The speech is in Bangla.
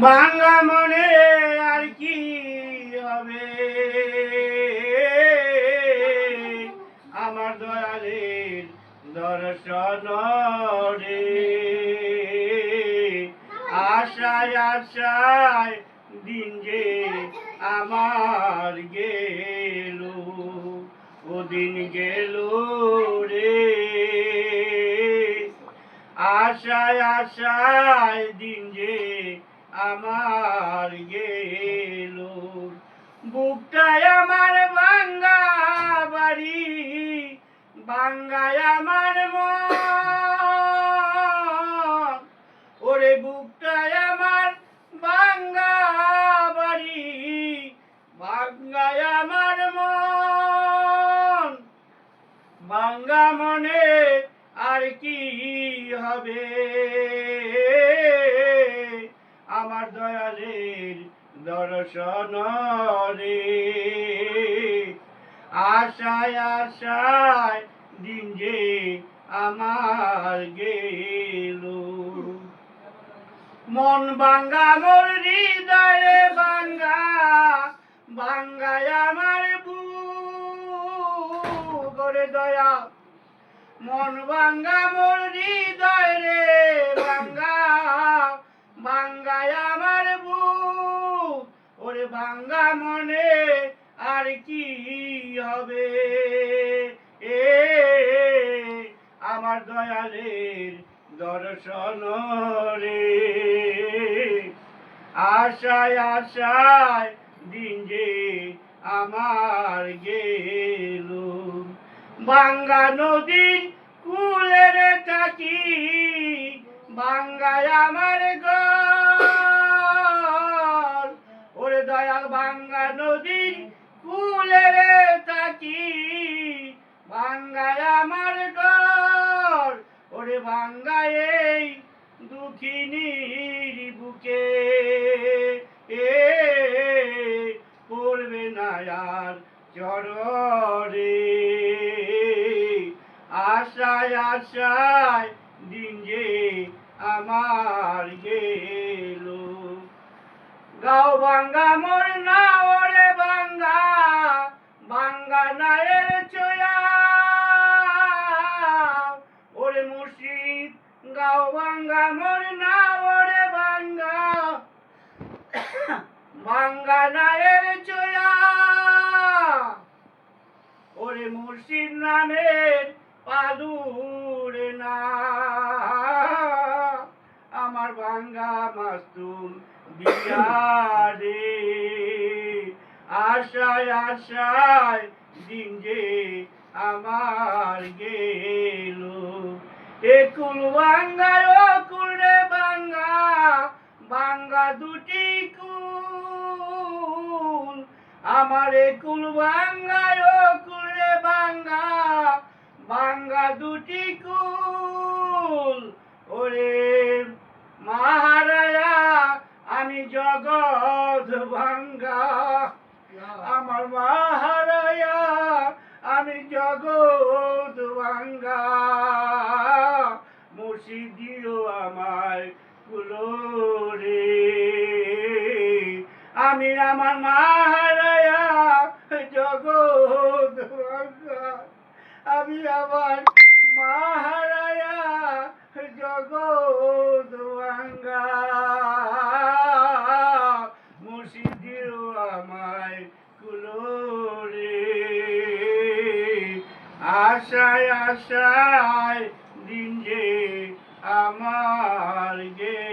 ভাঙ্গা মনে আর কি হবে? আমার দয়ালের দর্শন রে। আশায় আশায় দিন যে আমার গেল ও দিন গেল রে। আশায় আশায় দিন যে আমার গেল বুকটায় আমার বাঙ্গা বাড়ি বাঙ্গায় আমার মন। ওরে বুকটায় আমার বাঙ্গা বাড়ি বাঙ্গায় আমার মন। বাঙ্গা মনে আর কি হবে? আমার দয়ালের দর্শন রে আশায় আশায় দিন যে আমার গেল। মন বাঙ্গা মোর হৃদয়ে বাঙ্গা বাঙ্গায় আমার করে দয়া। মন বাঙ্গা মোর হৃদয় রে বাঙ্গা বাঙ্গা মনে আর কি হবে? এ, আমার দয়ালের দর্শন রে। আশায় আশায় দিন যে আমার গেল। বাঙ্গা নদীর কুলের থাকি বাঙ্গায় আমার ওরে দয়াল বাঙ্গা নদীর কুলের থাকি বাঙ্গায় আমার ঘর, ওরে বাঙ্গায় এই দুঃখিনীর বুকে। এ, পড়বে না আর চররে আশায় আশায় দিন যে আমার গেল। গাও বাঙ্গা বাঙ্গা, মোর না ওরে বাঙ্গা। বাঙ্গা নায়ের চয়া ওরে মুর্শিদ নামের পাদুরে না। আমার বাঙ্গা মাস্তুম বিয়ারে। আশায় আশায় দিন যে আমার গেল। একুল বাঙ্গায় কুল রে বাঙ্গা বাঙ্গা দুটি কুল। আমার একুল বাঙ্গায় কুল রে বাঙ্গা বাঙ্গা দুটি কুল। ওরে মহারায়া আমি জগৎ ভাঙ্গা। আমার মহারায়া আমি জগৎ ভাঙ্গা। মুর্শিদিও আমার কুলোরে আমি আমার মহারায়া জগৎ আমি আমার মহারায়া জগৎ আমায় আশায় আশায় দিন যে আমার গে